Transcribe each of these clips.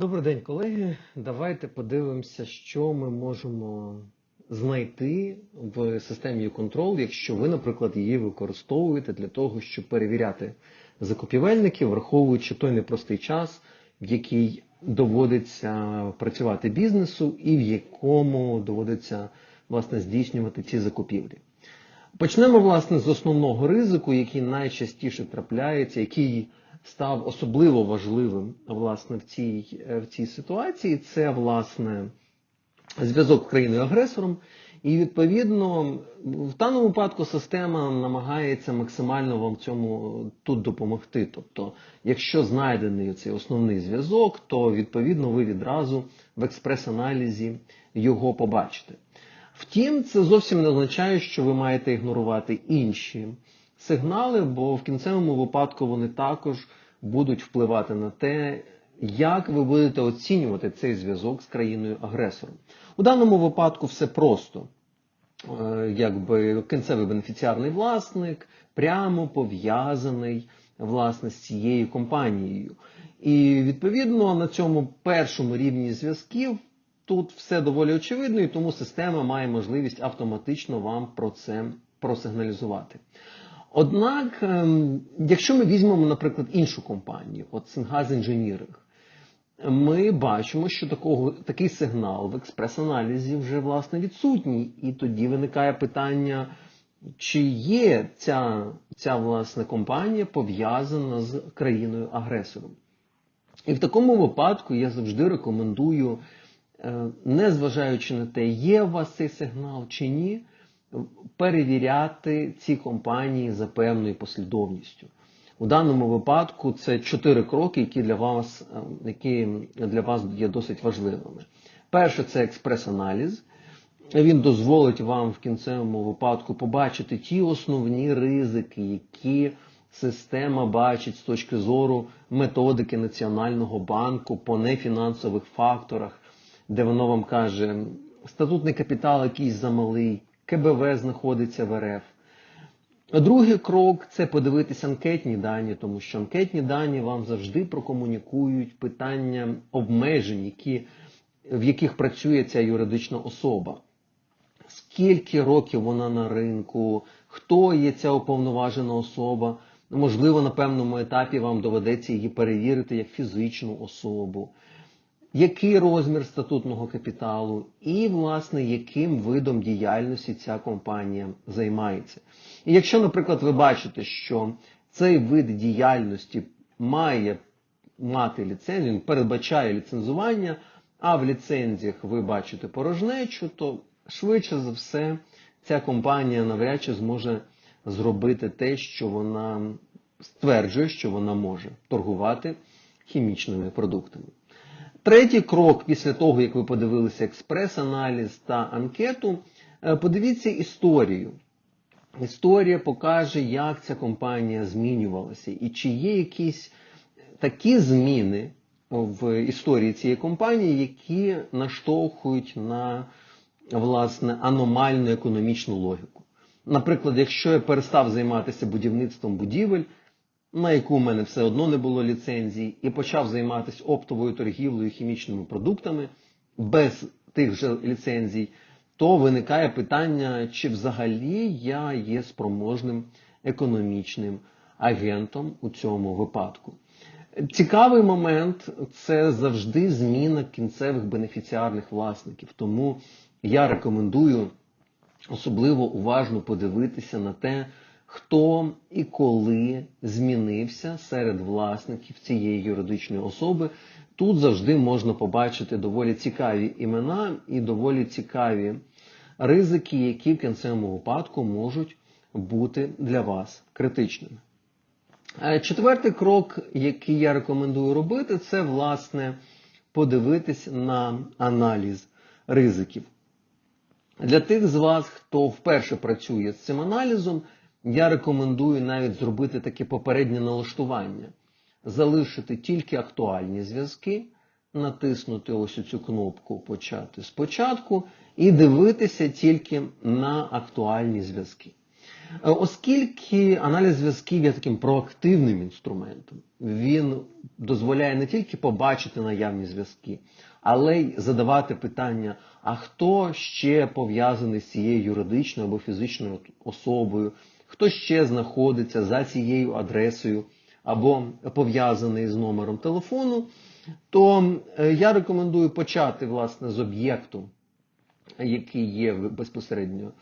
Добрий день, колеги. Давайте подивимося, що ми можемо знайти в системі Control, якщо ви, наприклад, її використовуєте для того, щоб перевіряти закупівельників, враховуючи той непростий час, в який доводиться працювати бізнесу і в якому доводиться власне здійснювати ці закупівлі. Почнемо власне з основного ризику, який найчастіше трапляється, який став особливо важливим власне в цій, в цій ситуації. Це власне зв'язок з країною-агресором. І відповідно в даному випадку система намагається максимально вам цьому тут допомогти. Тобто, якщо знайдений цей основний зв'язок, то відповідно ви відразу в експрес-аналізі його побачите. Втім, це зовсім не означає, що ви маєте ігнорувати інші сигнали, бо в кінцевому випадку вони також будуть впливати на те, як ви будете оцінювати цей зв'язок з країною-агресором. У даному випадку все просто. Е, Якби кінцевий бенефіціарний власник прямо пов'язаний власне з цією компанією. І відповідно на цьому першому рівні зв'язків тут все доволі очевидно, і тому система має можливість автоматично вам про це просигналізувати. Однак, ем, якщо ми візьмемо, наприклад, іншу компанію, от Сингаз Engineering, ми бачимо, що такого, такий сигнал в експрес-аналізі вже власне відсутній. І тоді виникає питання, чи є ця, ця власне компанія пов'язана з країною-агресором. І в такому випадку я завжди рекомендую, е, незважаючи на те, є у вас цей сигнал чи ні, перевіряти ці компанії за певною послідовністю. У даному випадку це чотири кроки, які для вас, е, які для вас є досить важливими. Перше це експрес-аналіз. Він дозволить вам в кінцевому випадку побачити ті основні ризики, які система бачить з точки зору методики Національного банку по нефінансових факторах, де воно вам каже, статутний капітал якийсь замалий, КБВ знаходиться в РФ. Другий крок це подивитися анкетні дані, тому що анкетні дані вам завжди прокомунікують питання обмежень, які, в яких працює ця юридична особа. Скільки років вона на ринку, хто є ця уповноважена особа. Можливо, на певному етапі вам доведеться її перевірити як фізичну особу який розмір статутного капіталу і, власне, яким видом діяльності ця компанія займається. І якщо, наприклад, ви бачите, що цей вид діяльності має мати ліцензію, він передбачає ліцензування, а в ліцензіях ви бачите порожнечу, то швидше за все ця компанія навряд чи зможе зробити те, що вона стверджує, що вона може торгувати хімічними продуктами. Третій крок після того, як ви подивилися експрес-аналіз та анкету, е, подивіться історію. Історія покаже, як ця компанія змінювалася, і чи є якісь такі зміни в історії цієї компанії, які наштовхують на власне аномальну економічну логіку. Наприклад, якщо я перестав займатися будівництвом будівель, на яку в мене все одно не було ліцензії, і почав займатися оптовою торгівлею хімічними продуктами без тих же ліцензій, то виникає питання, чи взагалі я є спроможним економічним агентом у цьому випадку. Цікавий момент це завжди зміна кінцевих бенефіціарних власників. Тому я рекомендую особливо уважно подивитися на те, хто і коли змінився серед власників цієї юридичної особи. Тут завжди можна побачити доволі цікаві імена і доволі цікаві ризики, які в кінцевому випадку можуть бути для вас критичними. Е, четвертий крок, який я рекомендую робити, це власне подивитись на аналіз ризиків. Для тих з вас, хто вперше працює з цим аналізом, я рекомендую навіть зробити таке попереднє налаштування, залишити тільки актуальні зв'язки, натиснути ось цю кнопку Почати спочатку і дивитися тільки на актуальні зв'язки. Е, Оскільки аналіз зв'язків є таким проактивним інструментом, він дозволяє не тільки побачити наявні зв'язки, але й задавати питання: а хто ще пов'язаний з цією юридичною або фізичною особою, хто ще знаходиться за цією адресою або пов'язаний з номером телефону, то е, я рекомендую почати власне з об'єкту, який є безпосередньо,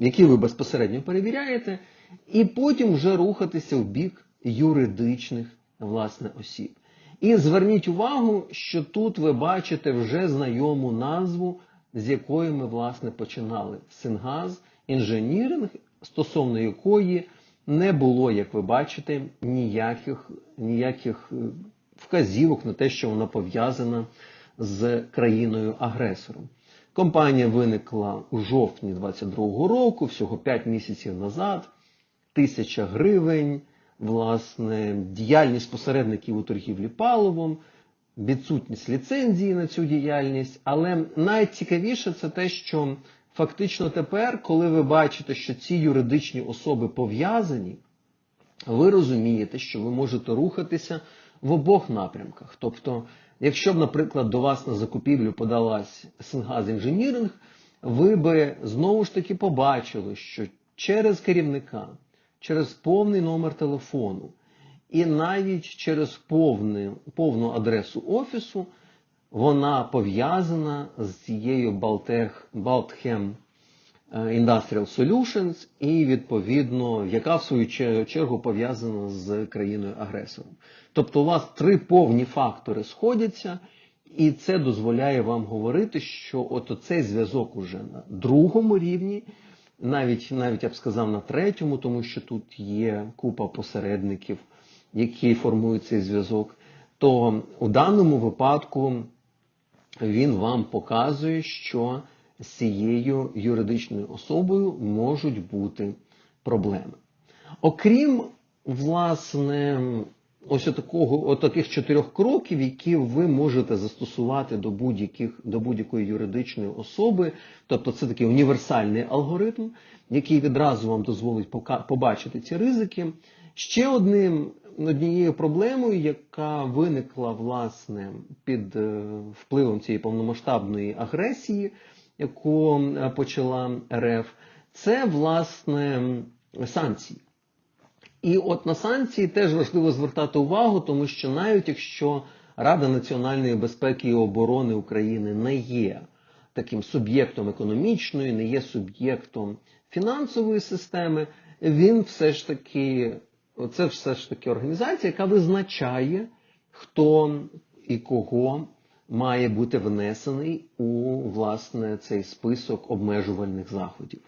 який ви безпосередньо перевіряєте, і потім вже рухатися в бік юридичних власне осіб. І зверніть увагу, що тут ви бачите вже знайому назву, з якої ми власне починали. Сингаз інженіринг, стосовно якої не було, як ви бачите, ніяких, ніяких е, вказівок на те, що вона пов'язана з країною-агресором. Компанія виникла у жовтні 22-го року, всього 5 місяців назад, тисяча гривень, власне, діяльність посередників у торгівлі паливом, відсутність ліцензії на цю діяльність. Але найцікавіше це те, що фактично тепер, коли ви бачите, що ці юридичні особи пов'язані, ви розумієте, що ви можете рухатися в обох напрямках. Тобто, якщо б, наприклад, до вас на закупівлю подалась Сингаз інженіринг, ви би знову ж таки побачили, що через керівника, через повний номер телефону і навіть через повне, повну адресу офісу вона пов'язана з цією Baltchem е, Industrial Solutions і, відповідно, яка в свою чергу пов'язана з країною-агресором. Тобто у вас три повні фактори сходяться, і це дозволяє вам говорити, що от цей зв'язок уже на другому рівні, навіть, навіть я б сказав на третьому, тому що тут є купа посередників, які формують цей зв'язок, то у даному випадку він вам показує, що з цією юридичною особою можуть бути проблеми. Окрім, власне, ось такого, таких чотирьох кроків, які ви можете застосувати до, будь-яких, до будь-якої юридичної особи, тобто це такий універсальний алгоритм, який відразу вам дозволить побачити ці ризики. Ще одним однією проблемою, яка виникла власне під е, впливом цієї повномасштабної агресії, яку е, почала РФ, це власне санкції. І от на санкції теж важливо звертати увагу, тому що навіть якщо Рада національної безпеки і оборони України не є таким суб'єктом економічної, не є суб'єктом фінансової системи, він все ж таки, це все ж таки організація, яка визначає, хто і кого має бути внесений у власне цей список обмежувальних заходів.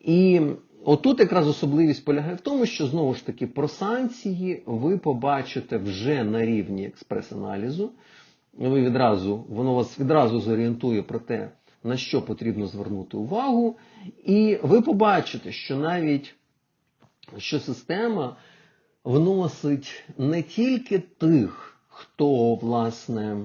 І отут якраз особливість полягає в тому, що знову ж таки про санкції ви побачите вже на рівні експрес-аналізу. Ви відразу, воно вас відразу зорієнтує про те, на що потрібно звернути увагу. І ви побачите, що навіть що система вносить не тільки тих, хто, власне,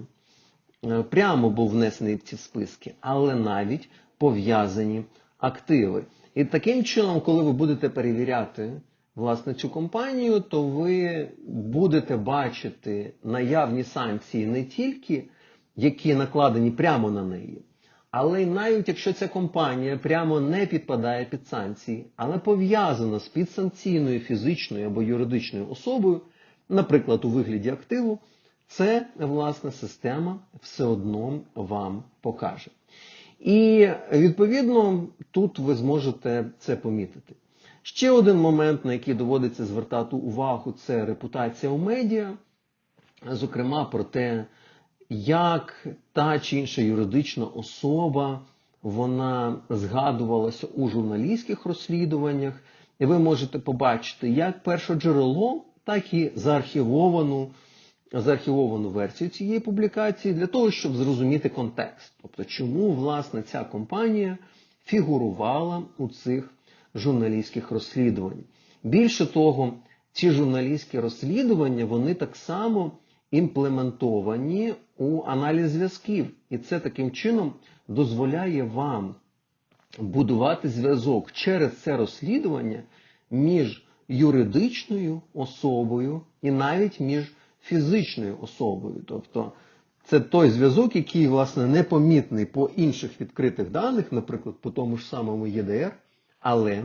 е, прямо був внесений в ці списки, але навіть пов'язані активи. І таким чином, коли ви будете перевіряти власне цю компанію, то ви будете бачити наявні санкції не тільки, які накладені прямо на неї, але навіть якщо ця компанія прямо не підпадає під санкції, але пов'язана з підсанкційною фізичною або юридичною особою, наприклад, у вигляді активу, це власне система все одно вам покаже. І відповідно тут ви зможете це помітити. Ще один момент, на який доводиться звертати увагу, це репутація у медіа, зокрема про те, як та чи інша юридична особа вона згадувалася у журналістських розслідуваннях, і ви можете побачити як перше джерело, так і заархівовану, заархівовану версію цієї публікації для того, щоб зрозуміти контекст. Тобто, чому власне ця компанія фігурувала у цих журналістських розслідуваннях. Більше того, ці журналістські розслідування вони так само імплементовані у аналіз зв'язків. І це таким чином дозволяє вам будувати зв'язок через це розслідування між юридичною особою і навіть між фізичною особою. Тобто це той зв'язок, який, власне, непомітний по інших відкритих даних, наприклад, по тому ж самому ЄДР, але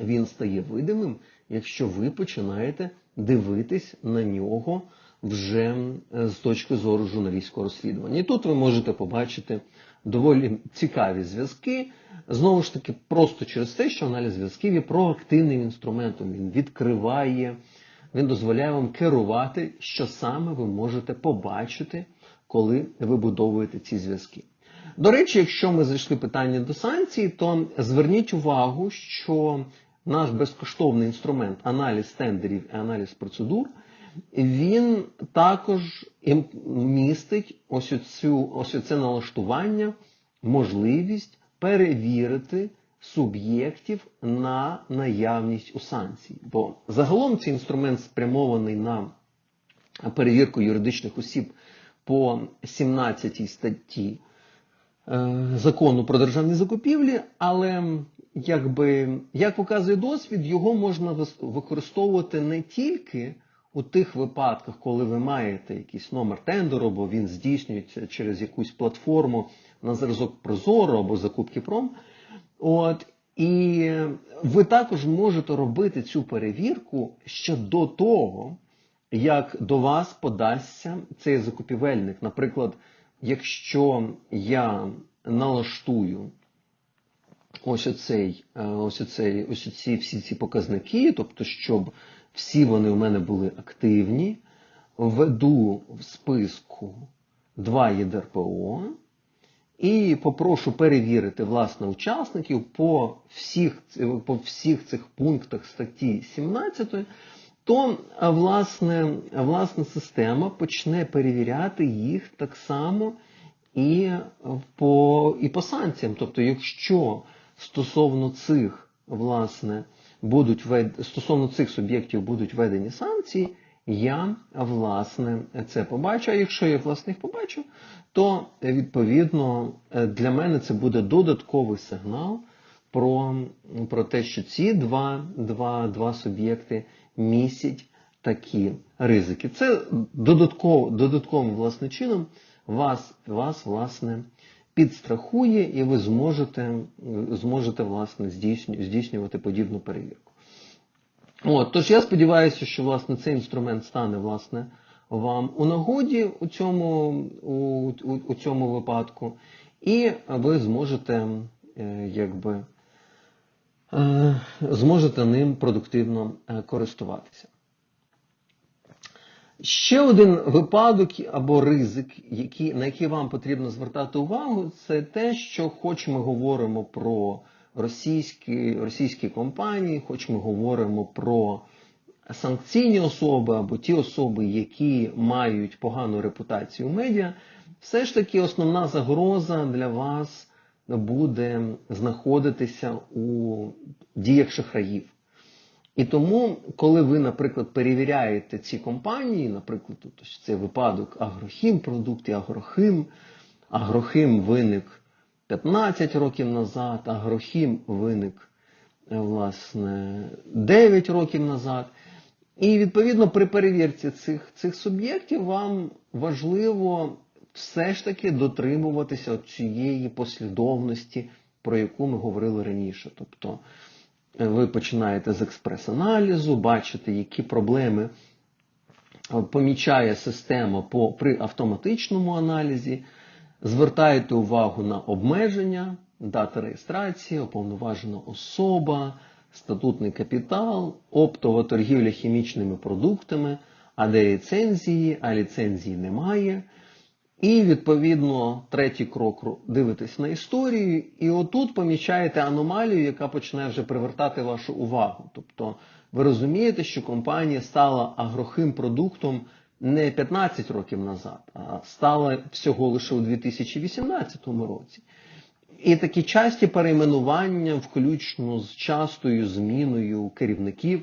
він стає видимим, якщо ви починаєте дивитись на нього вже е, з точки зору журналістського розслідування. І тут ви можете побачити доволі цікаві зв'язки. Знову ж таки, просто через те, що аналіз зв'язків є проактивним інструментом. Він відкриває, він дозволяє вам керувати, що саме ви можете побачити, коли вибудовуєте ці зв'язки. До речі, якщо ми зайшли питання до санкцій, то зверніть увагу, що наш безкоштовний інструмент аналіз тендерів і аналіз процедур, він також містить ось цю ось це налаштування, можливість перевірити суб'єктів на наявність у санкцій. Бо загалом цей інструмент спрямований на перевірку юридичних осіб по 17 статті е, закону про державні закупівлі, але якби, як показує досвід, його можна використовувати не тільки у тих випадках, коли ви маєте якийсь номер тендеру, або він здійснюється через якусь платформу на зразок Прозоро або закупки Пром. От, і ви також можете робити цю перевірку ще до того, як до вас подасться цей закупівельник. Наприклад, якщо я налаштую ось оцей, е, ось оцей, ось оці всі ці показники, тобто, щоб всі вони у мене були активні, введу в списку два ЄДРПО і попрошу перевірити власне учасників по всіх, по всіх цих пунктах статті 17, то власне, власне система почне перевіряти їх так само і по, і по санкціям. Тобто, якщо стосовно цих власне будуть вед... стосовно цих суб'єктів будуть введені санкції, я власне це побачу. А якщо я власне їх побачу, то відповідно е, для мене це буде додатковий сигнал про, про те, що ці два, два, два суб'єкти містять такі ризики. Це додатково, додатковим власне чином вас, вас власне підстрахує, і ви зможете, зможете власне здійснювати подібну перевірку. От, тож я сподіваюся, що власне цей інструмент стане власне вам у нагоді у цьому, у, у, у цьому випадку, і ви зможете е, якби е, зможете ним продуктивно е, користуватися. Ще один випадок або ризик, який, на який вам потрібно звертати увагу, це те, що хоч ми говоримо про російські, російські компанії, хоч ми говоримо про санкційні особи або ті особи, які мають погану репутацію в медіа, все ж таки основна загроза для вас буде знаходитися у діях шахраїв. І тому, коли ви, наприклад, перевіряєте ці компанії, наприклад, цей випадок Агрохім, продукти Агрохим, Агрохим виник 15 років назад, Агрохім виник, е, власне, 9 років назад. І відповідно при перевірці цих, цих суб'єктів вам важливо все ж таки дотримуватися цієї послідовності, про яку ми говорили раніше. Тобто ви починаєте з експрес-аналізу, бачите, які проблеми помічає система по, при автоматичному аналізі, звертаєте увагу на обмеження, дата реєстрації, уповноважена особа, статутний капітал, оптова торгівля хімічними продуктами, а де ліцензії, а ліцензії немає. І відповідно третій крок дивитесь на історію, і отут помічаєте аномалію, яка почне вже привертати вашу увагу. Тобто ви розумієте, що компанія стала агрохим продуктом не 15 років назад, а стала всього лише у 2018 році. І такі часті перейменування, включно з частою зміною керівників.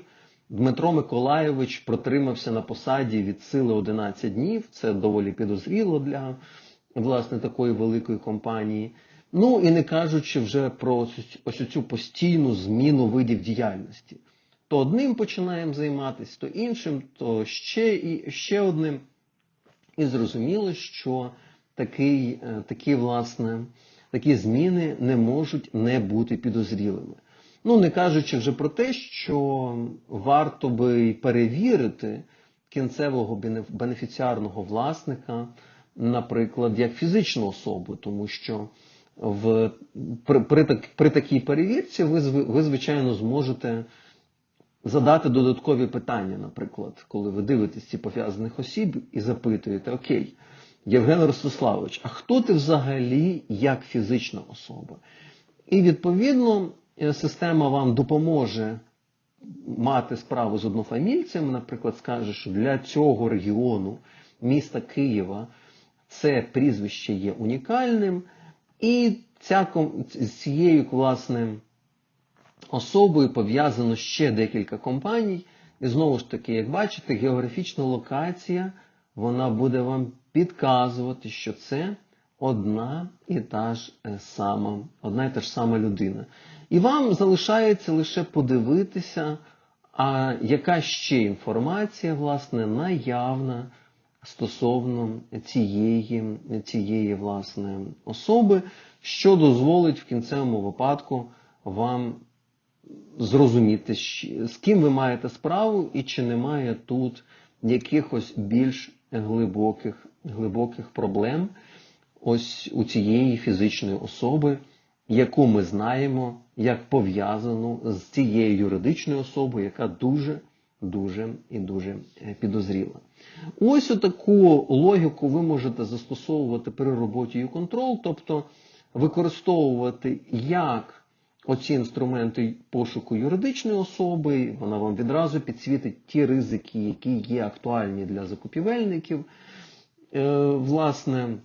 Дмитро Миколаєвич протримався на посаді від сили 11 днів. Це доволі підозріло для власне такої великої компанії. Ну і не кажучи вже про ось- ось цю постійну зміну видів діяльності. То одним починаємо займатися, то іншим, то ще і ще одним. І зрозуміло, що такий, е, такі, власне, такі зміни не можуть не бути підозрілими. Ну, не кажучи вже про те, що варто би й перевірити кінцевого бенефіціарного власника, наприклад, як фізичну особу, тому що в, при, при, так- при такій перевірці ви, ви, звичайно, зможете задати додаткові питання, наприклад, коли ви дивитесь ці пов'язаних осіб і запитуєте, окей, Євген Ростиславович, а хто ти взагалі як фізична особа? І відповідно система вам допоможе мати справу з однофамільцем, наприклад, скаже, що для цього регіону міста Києва це прізвище є унікальним, і ця, з цією власне особою пов'язано ще декілька компаній. І знову ж таки, як бачите, географічна локація вона буде вам підказувати, що це одна і та ж е, сама, одна і та ж сама людина. І вам залишається лише подивитися, а яка ще інформація, власне, наявна стосовно цієї, цієї власне, особи, що дозволить в кінцевому випадку вам зрозуміти, з ким ви маєте справу і чи немає тут якихось більш глибоких, глибоких проблем ось у цієї фізичної особи, яку ми знаємо як пов'язану з цією юридичною особою, яка дуже, дуже і дуже е, підозріла. Ось таку логіку ви можете застосовувати при роботі U-Control, тобто використовувати як оці інструменти пошуку юридичної особи, вона вам відразу підсвітить ті ризики, які є актуальні для закупівельників. Е, Власне,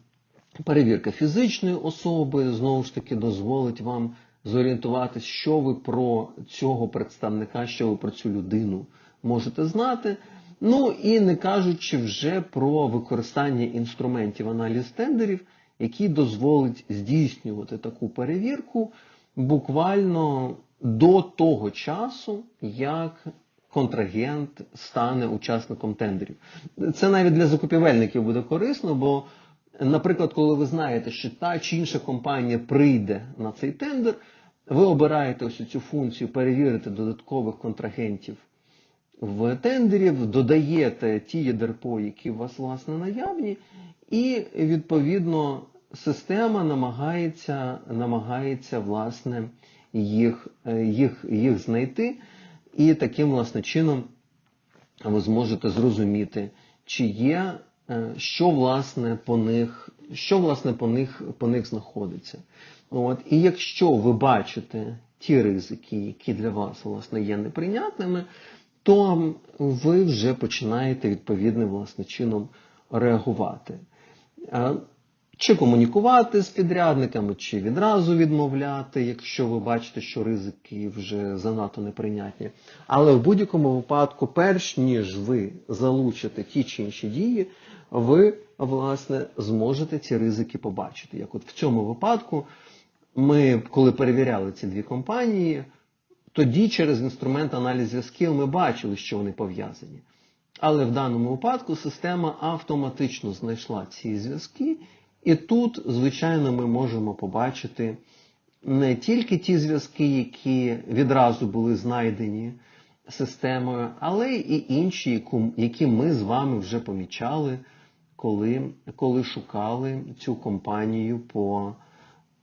перевірка фізичної особи знову ж таки дозволить вам зорієнтуватись, що ви про цього представника, що ви про цю людину можете знати. Ну і не кажучи вже про використання інструментів аналіз тендерів, які дозволить здійснювати таку перевірку буквально до того часу, як контрагент стане учасником тендерів. Це навіть для закупівельників буде корисно, бо, наприклад, коли ви знаєте, що та чи інша компанія прийде на цей тендер, ви обираєте ось цю функцію перевірити додаткових контрагентів в тендерів, додаєте ті ЄДРПО, які у вас власне наявні, і відповідно система намагається, намагається власне їх, е, їх, їх знайти, і таким власне чином ви зможете зрозуміти, чи є, що власне по них, що власне по них, по них знаходиться. От. І якщо ви бачите ті ризики, які для вас власне є неприйнятними, то ви вже починаєте відповідним власне чином реагувати. Е, Чи комунікувати з підрядниками, чи відразу відмовляти, якщо ви бачите, що ризики вже занадто неприйнятні. Але в будь-якому випадку, перш ніж ви залучите ті чи інші дії, ви власне зможете ці ризики побачити. Як от в цьому випадку, ми, коли перевіряли ці дві компанії, тоді через інструмент аналіз зв'язків ми бачили, що вони пов'язані. Але в даному випадку система автоматично знайшла ці зв'язки, і тут, звичайно, ми можемо побачити не тільки ті зв'язки, які відразу були знайдені системою, але і інші, які ми з вами вже помічали, коли, коли шукали цю компанію по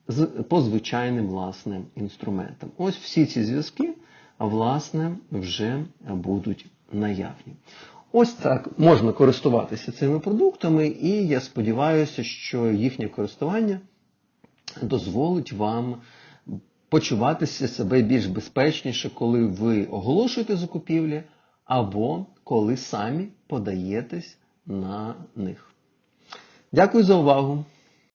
з- по звичайним власне інструментам. Ось всі ці зв'язки, власне, вже будуть наявні. Ось так можна користуватися цими продуктами, і я сподіваюся, що їхнє користування дозволить вам почуватися себе більш безпечніше, коли ви оголошуєте закупівлі, або коли самі подаєтесь на них. Дякую за увагу!